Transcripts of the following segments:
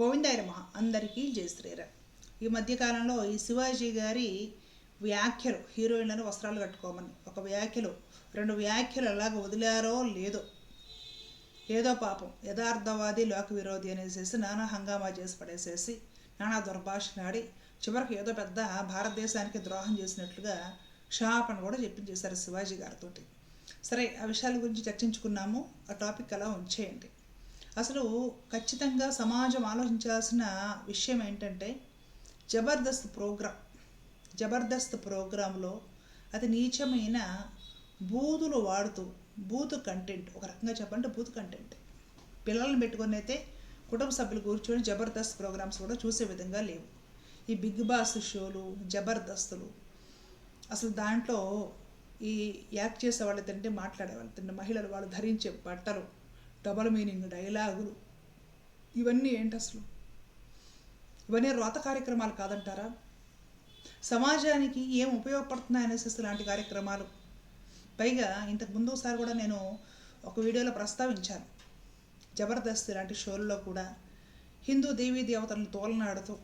గోవిందాయ నమ. అందరికీ జై శ్రీరామ్. ఈ మధ్యకాలంలో ఈ శివాజీ గారి వ్యాఖ్యలు హీరోయిన్లను వస్త్రాలు కట్టుకోమని. ఒక వ్యాఖ్యలు రెండు వ్యాఖ్యలు ఎలాగ వదిలారో లేదో ఏదో పాపం యథార్థవాది లోక విరోధి అనేసేసి నానా హంగామా చేసి పడేసేసి నానా దుర్భాషలాడి చివరికి ఏదో పెద్ద భారతదేశానికి ద్రోహం చేసినట్లుగా క్షమాపణ కూడా చెప్పించేశారు శివాజీ గారితో సరే ఆ విషయాల గురించి చర్చించుకున్నాము. ఆ టాపిక్ అలా ఉంచేయండి. అసలు ఖచ్చితంగా సమాజం ఆలోచించాల్సిన విషయం ఏంటంటే జబర్దస్త్ ప్రోగ్రాం జబర్దస్త్ ప్రోగ్రాంలో అతి నీచమైన బూతులు వాడుతూ బూత్ కంటెంట్ ఒక రకంగా చెప్పాలంటే బూత్ కంటెంట్. పిల్లల్ని పెట్టుకొని అయితే కుటుంబ సభ్యులు కూర్చొని జబర్దస్త్ ప్రోగ్రామ్స్ కూడా చూసే విధంగా లేవు. ఈ బిగ్ బాస్ షోలు జబర్దస్తులు అసలు దాంట్లో ఈ యాక్ట్ చేసే వాళ్ళు తింటే మాట్లాడే వాళ్ళ తింటే మహిళలు వాళ్ళు ధరించే బట్టలు డబల్ మీనింగ్ డైలాగులు ఇవన్నీ ఏంటి అసలు? ఇవన్నీ రోత కార్యక్రమాలు కాదంటారా? సమాజానికి ఏం ఉపయోగపడుతున్నాయనేసి ఇలాంటి కార్యక్రమాలు? పైగా ఇంతకు ముందు ఒకసారి కూడా నేను ఒక వీడియోలో ప్రస్తావించాను. జబర్దస్త్ ఇలాంటి షోల్లో కూడా హిందూ దేవీ దేవతలను తోలనాడుతూ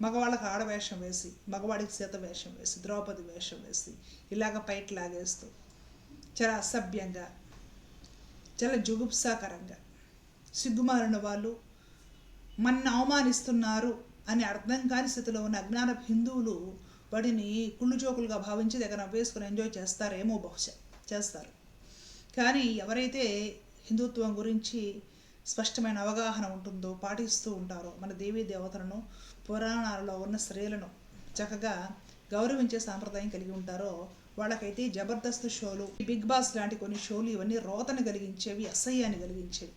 మగవాళ్ళకి ఆడవేషం వేసి మగవాడికి సీత వేషం వేసి ద్రౌపది వేషం వేసి ఇలాగ పైకి లాగేస్తూ చాలా అసభ్యంగా చాలా జుగుప్సాకరంగా. సిగ్గుమారిన వాళ్ళు మన అవమానిస్తున్నారు అని అర్థం కాని స్థితిలో ఉన్న అజ్ఞాన హిందువులు వాటిని కుళ్ళు జోకులుగా భావించి దగ్గర వేసుకుని ఎంజాయ్ చేస్తారేమో బహుశా చేస్తారు. కానీ ఎవరైతే హిందుత్వం గురించి స్పష్టమైన అవగాహన ఉంటుందో పాటిస్తూ ఉంటారో మన దేవీ దేవతలను పురాణాలలో ఉన్న స్త్రీలను చక్కగా గౌరవించే సాంప్రదాయం కలిగి ఉంటారో వాళ్ళకైతే జబర్దస్త్ షోలు బిగ్ బాస్ లాంటి కొన్ని షోలు ఇవన్నీ రోతను కలిగించేవి అసహ్యాన్ని కలిగించేవి.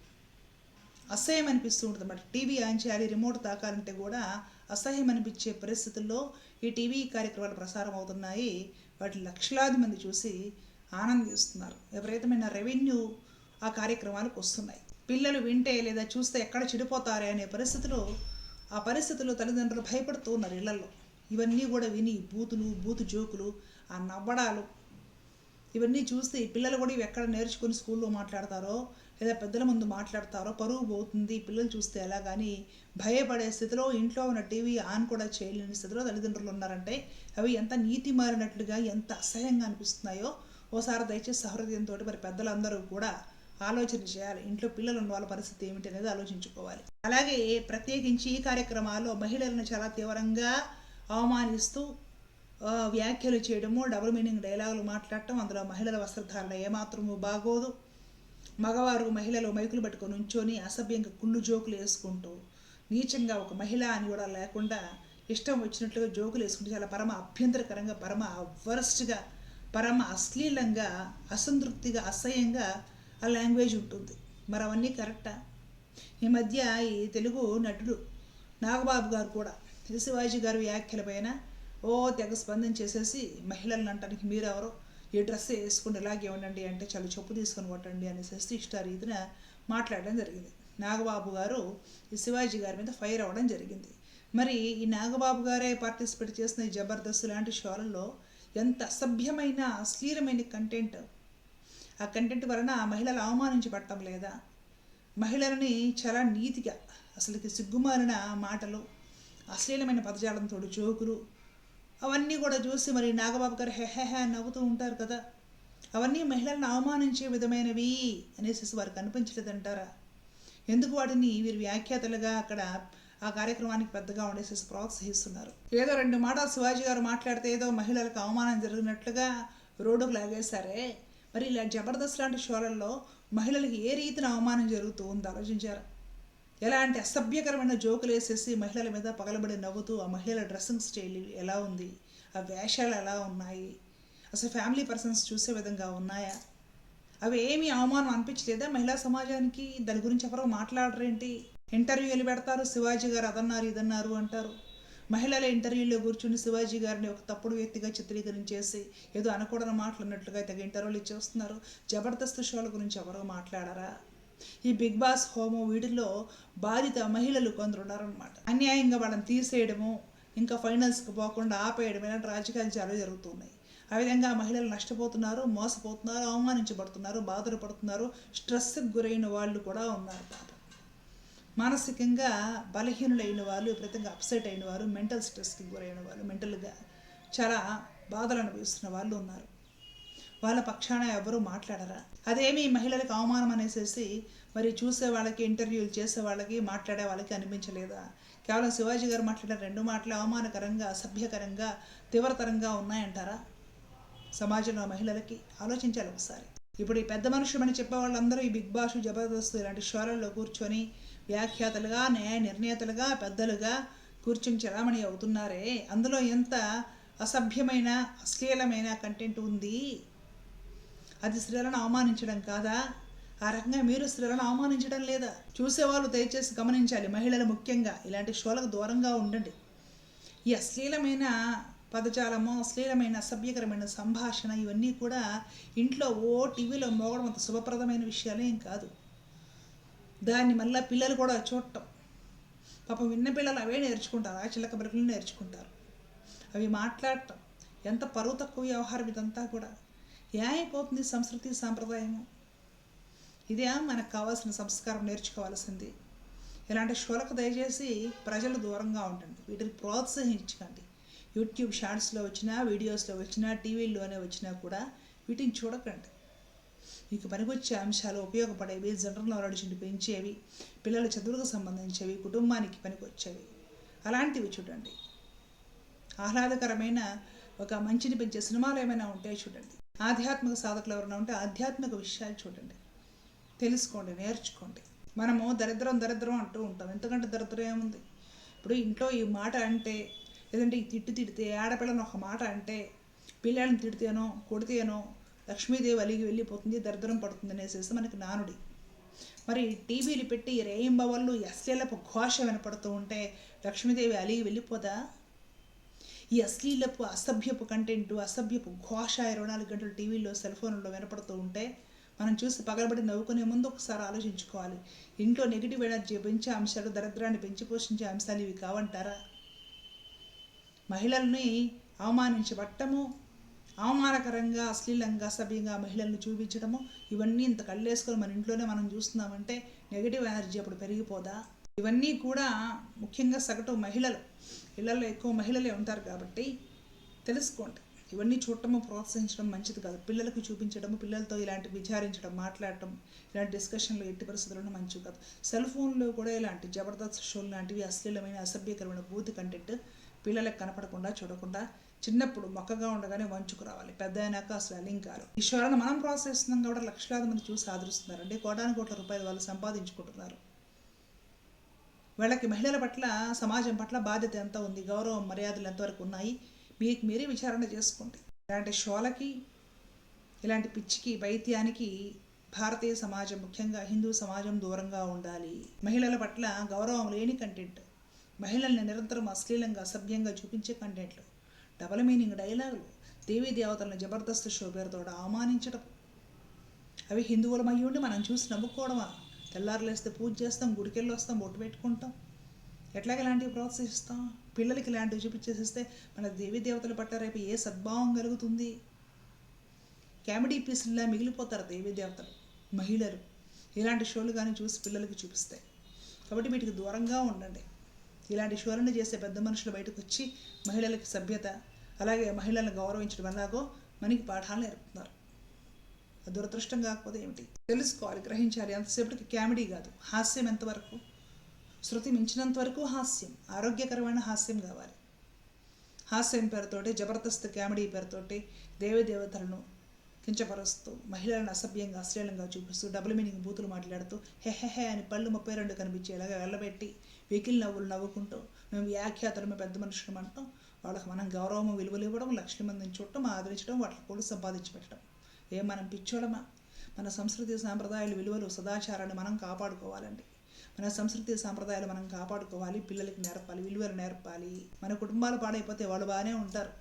అసహ్యం అనిపిస్తూ ఉంటుంది అన్నమాట. టీవీ ఆన్ చేయాలి రిమోట్ తాకాలంటే కూడా అసహ్యం అనిపించే పరిస్థితుల్లో ఈ టీవీ కార్యక్రమాలు ప్రసారం అవుతున్నాయి. వాటి లక్షలాది మంది చూసి ఆనందిస్తున్నారు విపరీతమైన రెవెన్యూ ఆ కార్యక్రమాలకు వస్తున్నాయి. పిల్లలు వింటే లేదా చూస్తే ఎక్కడ చెడిపోతారే అనే పరిస్థితిలో ఆ పరిస్థితుల్లో తల్లిదండ్రులు భయపడుతూ ఉన్నారు ఇళ్ళలో. ఇవన్నీ కూడా విని బూతులు బూతు జోకులు ఆ నవ్వడాలు. ఇవన్నీ చూస్తే ఈ పిల్లలు కూడా ఇవి ఎక్కడ నేర్చుకుని స్కూల్లో మాట్లాడతారో లేదా పెద్దల ముందు మాట్లాడతారో పరువు పోతుంది. పిల్లలు చూస్తే ఎలా కానీ భయపడే స్థితిలో ఇంట్లో ఉన్న టీవీ ఆన్ కూడా చేయలేని స్థితిలో తల్లిదండ్రులు ఉన్నారంటే అవి ఎంత నీతి మారినట్లుగా ఎంత అసహ్యంగా అనిపిస్తున్నాయో ఓసారి దయచేసి సహృదయంతో మరి పెద్దలందరూ కూడా ఆలోచన చేయాలి. ఇంట్లో పిల్లలు ఉన్న వాళ్ళ పరిస్థితి ఏమిటి అనేది ఆలోచించుకోవాలి. అలాగే ప్రత్యేకించి ఈ కార్యక్రమాల్లో మహిళలను చాలా తీవ్రంగా అవమానిస్తూ వ్యాఖ్యలు చేయడము డబుల్ మీనింగ్ డైలాగులు మాట్లాడటం అందులో మహిళల వస్త్రధారణ ఏమాత్రము బాగోదు. మగవారు మహిళలు మైకులు పట్టుకొని ఉంచొని అసభ్యంగా కుళ్ళు జోకులు వేసుకుంటూ నీచంగా ఒక మహిళ అని కూడా లేకుండా ఇష్టం వచ్చినట్లుగా జోకులు వేసుకుంటూ చాలా పరమ అభ్యంతరకరంగా పరమ వరస్ట్గా పరమ అశ్లీలంగా అసంతృప్తిగా అసహ్యంగా ఆ లాంగ్వేజ్ ఉంటుంది. మరి అవన్నీ కరెక్టా ఈ మధ్య ఈ తెలుగు నటుడు నాగబాబు గారు కూడా శివాజీ గారు వ్యాఖ్యల పైన ఓ తెగ స్పందన చేసేసి మహిళలను అంటానికి మీరెవరో ఈ డ్రెస్ వేసుకుని ఇలాగే ఉండండి అంటే చాలా చెప్పు తీసుకొని కొట్టండి అనేసి ఇష్ట రీతిన మాట్లాడడం జరిగింది. నాగబాబు గారు ఈ శివాజీ గారి మీద ఫైర్ అవ్వడం జరిగింది. మరి ఈ నాగబాబు గారే పార్టిసిపేట్ చేసిన ఈ జబర్దస్త్ లాంటి షోలలో ఎంత అసభ్యమైన అశ్లీలమైన కంటెంట్? ఆ కంటెంట్ వలన మహిళలు అవమానించబడటం లేదా? మహిళలని చాలా నీతిగా అసలుకి సిగ్గుమారిన మాటలు అశ్లీలమైన పదజాలంతో జోకులు అవన్నీ కూడా చూసి మరి నాగబాబు గారు హె హె హె నవ్వుతూ ఉంటారు కదా. అవన్నీ మహిళలను అవమానించే విధమైనవి అనేసి వారికి అనిపించలేదంటారా ఎందుకు వాటిని వీరు వ్యాఖ్యాతలుగా అక్కడ ఆ కార్యక్రమానికి పెద్దగా ఉండేసేసి ప్రోత్సహిస్తున్నారు. ఏదో రెండు మాటలు శివాజీ గారు మాట్లాడితే ఏదో మహిళలకు అవమానం జరిగినట్లుగా రోడ్డుకు లాగేశారే. మరి ఇలా జబర్దస్త్ లాంటి షోలలో మహిళలకు ఏ రీతిన అవమానం జరుగుతూ ఉందో ఆలోచించారా? ఎలాంటి అసభ్యకరమైన జోకులు వేసేసి మహిళల మీద పగలబడి నవ్వుతూ ఆ మహిళల డ్రెస్సింగ్ స్టైల్ ఎలా ఉంది? ఆ వేషాలు ఎలా ఉన్నాయి? అసలు ఫ్యామిలీ పర్సన్స్ చూసే విధంగా ఉన్నాయా? అవి ఏమీ అవమానం అనిపించలేదా మహిళా సమాజానికి? దాని గురించి ఎవరో మాట్లాడరేంటి ఇంటర్వ్యూలు పెడతారు శివాజీ గారు అదన్నారు ఇదన్నారు అంటారు. మహిళల ఇంటర్వ్యూలో కూర్చుని శివాజీ గారిని ఒక తప్పుడు వ్యక్తిగా చిత్రీకరించేసి ఏదో అనకూడని మాట్లాడినట్లుగా తెగ ఇంటర్వ్యూలు ఇచ్చేస్తున్నారు. జబర్దస్త్ షోల గురించి ఎవరో మాట్లాడరా? ఈ బిగ్ బాస్ హోమో వీటిల్లో బాధిత మహిళలు కొందరు ఉన్నారనమాట అన్యాయంగా వాళ్ళని తీసేయడము ఇంకా ఫైనల్స్కి పోకుండా ఆపేయడం ఇలాంటి రాజకీయాలు చాలా జరుగుతున్నాయి. ఆ విధంగా మహిళలు నష్టపోతున్నారు మోసపోతున్నారు అవమానించబడుతున్నారు బాధలు పడుతున్నారు స్ట్రెస్కి గురైన వాళ్ళు కూడా ఉన్నారు పాపం. మానసికంగా బలహీనులైన వాళ్ళు విపరీతంగా అప్సెట్ అయిన వారు మెంటల్ స్ట్రెస్కి గురైన వాళ్ళు మెంటల్గా చాలా బాధలు అనుభవిస్తున్న వాళ్ళు ఉన్నారు. వాళ్ళ పక్షాన ఎవరు మాట్లాడరా? అదేమి మహిళలకు అవమానం అనేసేసి మరి చూసే వాళ్ళకి ఇంటర్వ్యూలు చేసే వాళ్ళకి మాట్లాడే వాళ్ళకి అనిపించలేదా? కేవలం శివాజీ గారు మాట్లాడిన రెండు మాటలు అవమానకరంగా అసభ్యకరంగా తీవ్రతరంగా ఉన్నాయంటారా? సమాజంలో మహిళలకి ఆలోచించాలి ఒకసారి. ఇప్పుడు ఈ పెద్ద మనుషులని చెప్పే వాళ్ళందరూ ఈ బిగ్ బాస్ జబర్దస్త్ ఇలాంటి షోలల్లో కూర్చొని వ్యాఖ్యాతలుగా న్యాయ నిర్ణేతలుగా పెద్దలుగా కూర్చొని చలామణి అవుతున్నారే? అందులో ఎంత అసభ్యమైన అశ్లీలమైన కంటెంట్ ఉంది? అది స్త్రీలను అవమానించడం కాదా? ఆ రకంగా మీరు స్త్రీలను అవమానించడం లేదా? చూసేవాళ్ళు దయచేసి గమనించాలి మహిళలు ముఖ్యంగా. ఇలాంటి షోలకు దూరంగా ఉండండి. ఈ అశ్లీలమైన పదజాలము అశ్లీలమైన అసభ్యకరమైన సంభాషణ ఇవన్నీ కూడా ఇంట్లో ఓ టీవీలో మోగడం అంత శుభప్రదమైన విషయాలేం కాదు. దాన్ని మళ్ళీ పిల్లలు కూడా చూడటం. పాపం విన్న పిల్లలు అవే నేర్చుకుంటారు ఆ చిలక బ్రకులు నేర్చుకుంటారు. అవి మాట్లాడటం. ఎంత పరువు తక్కువ వ్యవహారం ఇదంతా కూడా. ఏమైపోతుంది సంస్కృతి సాంప్రదాయము. ఇదే మనకు కావాల్సిన సంస్కారం నేర్చుకోవాల్సింది. ఇలాంటి షోలకు దయచేసి ప్రజలు దూరంగా ఉండండి. వీటిని ప్రోత్సహించకండి. యూట్యూబ్ షార్ట్స్లో వచ్చినా వీడియోస్లో వచ్చినా టీవీల్లోనే వచ్చినా కూడా వీటిని చూడకండి. మీకు పనికొచ్చే అంశాలు ఉపయోగపడేవి జనరల్ నాలెడ్జ్ని పెంచేవి పిల్లల చదువులకు సంబంధించేవి కుటుంబానికి పనికొచ్చేవి. అలాంటివి చూడండి. ఆహ్లాదకరమైన ఒక మంచిని పెంచే సినిమాలు ఏమైనా ఉంటే చూడండి. ఆధ్యాత్మిక సాధకులు ఎవరైనా ఉంటే ఆధ్యాత్మిక విషయాలు చూడండి. తెలుసుకోండి నేర్చుకోండి. మనము దరిద్రం దరిద్రం అంటూ ఉంటాం. ఎందుకంటే దరిద్రం ఏముంది? ఇప్పుడు ఇంట్లో ఈ మాట అంటే లేదంటే ఈ తిట్టు తిడితే ఆడపిల్లని ఒక మాట అంటే పిల్లల్ని తిడితేనో కొడితేనో లక్ష్మీదేవి అలిగి వెళ్ళిపోతుంది దరిద్రం పడుతుంది అనేసేసి మనకి నానుడి. మరి టీవీలు పెట్టి రేయింబవళ్ళు అశ్లీలపు ఘోష వినపడుతూ ఉంటే లక్ష్మీదేవి అలిగి వెళ్ళిపోదా? ఈ అశ్లీలపు అసభ్యపు కంటెంట్ అసభ్యపు ఘోష ఇరవై నాలుగు గంటలు టీవీలో సెల్ ఫోన్లో వినపడుతూ ఉంటే మనం చూసి పగలబడి నవ్వుకునే ముందు ఒకసారి ఆలోచించుకోవాలి. ఇంట్లో నెగిటివ్ ఎనర్జీ పెంచే అంశాలు దరిద్రాన్ని పెంచి పోషించే అంశాలు ఇవి కావంటారా? మహిళల్ని అవమానించబట్టము అవమానకరంగా అశ్లీలంగా అసభ్యంగా మహిళల్ని చూపించడము ఇవన్నీ ఇంత కళ్ళేసుకొని మన ఇంట్లోనే మనం చూస్తున్నామంటే నెగిటివ్ ఎనర్జీ అప్పుడు పెరిగిపోదా? ఇవన్నీ కూడా ముఖ్యంగా సగటు మహిళలు ఇళ్ళలో ఎక్కువ మహిళలే ఉంటారు కాబట్టి తెలుసుకోండి. ఇవన్నీ చూడటము ప్రోత్సహించడం మంచిది కాదు. పిల్లలకు చూపించడము పిల్లలతో ఇలాంటి విచారించడం మాట్లాడటం ఇలాంటి డిస్కషన్లు ఎట్టి పరిస్థితుల్లో మంచిది కాదు. సెల్ ఫోన్లో కూడా ఇలాంటి జబర్దస్త్ షోలు లాంటివి అశ్లీలమైన అసభ్యకరమైన బూతి కంటెంట్ పిల్లలకు కనపడకుండా చూడకుండా చిన్నప్పుడు మొక్కగా ఉండగానే వంచుకు రావాలి. పెద్ద అయినాక అసలు అలింకాలు ఈ షోలను మనం ప్రోత్సహిస్తున్నాం కాబట్టి లక్షలాది మంది చూసి ఆదరిస్తున్నారు అంటే కోటాను కోట్ల రూపాయలు వాళ్ళు సంపాదించుకుంటున్నారు. వాళ్ళకి మహిళల పట్ల సమాజం పట్ల బాధ్యత ఎంత ఉంది గౌరవం మర్యాదలు ఎంతవరకు ఉన్నాయి మీకు మీరే విచారణ చేసుకోండి. ఇలాంటి షోలకి ఇలాంటి పిచ్చికి వైద్యానికి భారతీయ సమాజం ముఖ్యంగా హిందూ సమాజం దూరంగా ఉండాలి. మహిళల పట్ల గౌరవం లేని కంటెంట్ మహిళల్ని నిరంతరం అశ్లీలంగా అసభ్యంగా చూపించే కంటెంట్లు డబల్ మీనింగ్ డైలాగులు దేవీ దేవతలను జబర్దస్త్ షో పేరుతో అవమానించడం అవి హిందువులమై ఉండి మనం చూసి నవ్వుకోవడమా? తెల్లారులేస్తే పూజ చేస్తాం గుడికెళ్ళి వస్తాం బొట్టు పెట్టుకుంటాం. ఎట్లాగ ఇలాంటివి ప్రోత్సహిస్తాం? పిల్లలకి ఇలాంటివి చూపించేసిస్తే మన దేవీ దేవతల పట్ల రేపు ఏ సద్భావం కలుగుతుంది? కామెడీ పీసుల్లా మిగిలిపోతారు దేవీ దేవతలు మహిళలు. ఇలాంటి షోలు కానీ చూసి పిల్లలకి చూపిస్తాయి. కాబట్టి వీటికి దూరంగా ఉండండి. ఇలాంటి షోలను చేసే పెద్ద మనుషులు బయటకు వచ్చి మహిళలకి సభ్యత అలాగే మహిళలను గౌరవించడం ఎలాగో మనకి పాఠాలు నేర్పుతున్నారు. దురదృష్టం కాకపోతే ఏమిటి? తెలుసుకోవాలి గ్రహించాలి. అంతసేపటికి కామెడీ కాదు. హాస్యం ఎంతవరకు? శృతి మించినంత వరకు హాస్యం. ఆరోగ్యకరమైన హాస్యం కావాలి. హాస్యం పేరుతోటి జబర్దస్త్ కామెడీ పేరుతోటి దేవీ దేవతలను కించపరుస్తూ మహిళలను అసభ్యంగా అశ్లీలంగా చూపిస్తూ డబుల్ మీనింగ్ బూతులు మాట్లాడుతూ హెహెహే అని పళ్ళు ముప్పై రెండు కనిపించేలాగా వెళ్ళబెట్టి వెకిల్ నవ్వులు నవ్వుకుంటూ మేము వ్యాఖ్యాతలమే పెద్ద మనుషులు అంటాం వాళ్ళకి మనం గౌరవం విలువలు ఇవ్వడం లక్షల మందిని చూడటం ఆదరించడం వాటికి కూడా సంపాదించి పెట్టడం ఏ మనం పిచ్చోళమా మన సంస్కృతి సాంప్రదాయాలు విలువలు సదాచారాన్ని మనం కాపాడుకోవాలండి. మన సంస్కృతి సాంప్రదాయాలు మనం కాపాడుకోవాలి. పిల్లలకి నేర్పాలి విలువలు నేర్పాలి. మన కుటుంబాలు పాడైపోతే వాళ్ళు బాగానే ఉంటారు.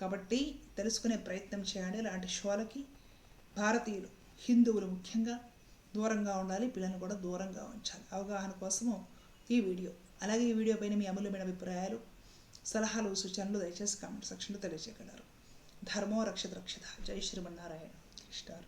కాబట్టి తెలుసుకునే ప్రయత్నం చేయండి. ఇలాంటి షోలకి భారతీయులు హిందువులు ముఖ్యంగా దూరంగా ఉండాలి. పిల్లల్ని కూడా దూరంగా ఉంచాలి. అవగాహన కోసము ఈ వీడియో. అలాగే ఈ వీడియో పైన మీ అమూల్యమైన అభిప్రాయాలు సలహాలు సూచనలు దయచేసి కామెంట్ సెక్షన్లో తెలియజేయగలరు. धर्मो रक्षित रक्षता। जय श्रीमन्नारायण स्टार